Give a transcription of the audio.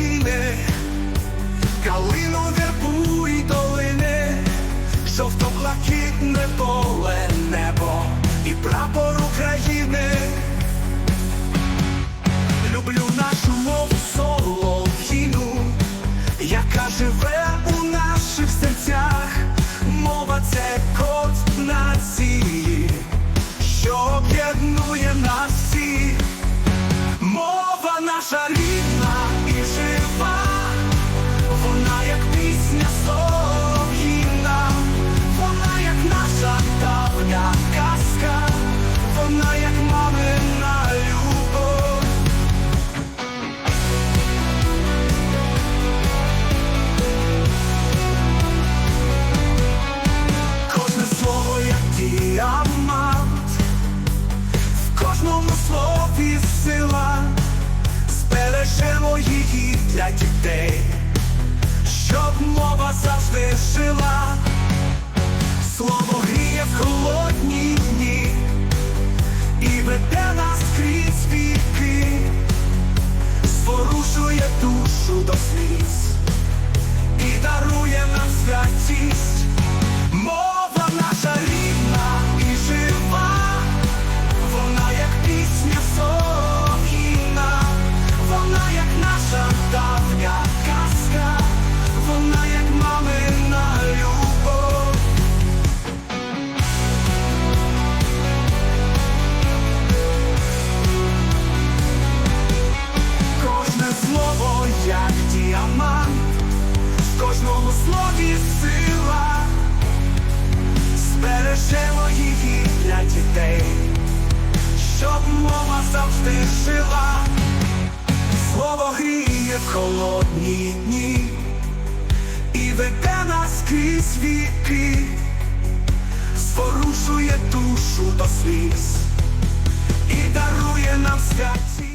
тіне, калинове вербу і долини, жовто-блакитне поле небо і прапор України. Люблю нашу мову солов'їну, яка живе у наших серцях. Для дітей, щоб мова завжди жила, слово дітей, щоб мова завжди жила, слово гріє в холодні дні і веде нас крізь віки, спорушує душу до сліз і дарує нам святі.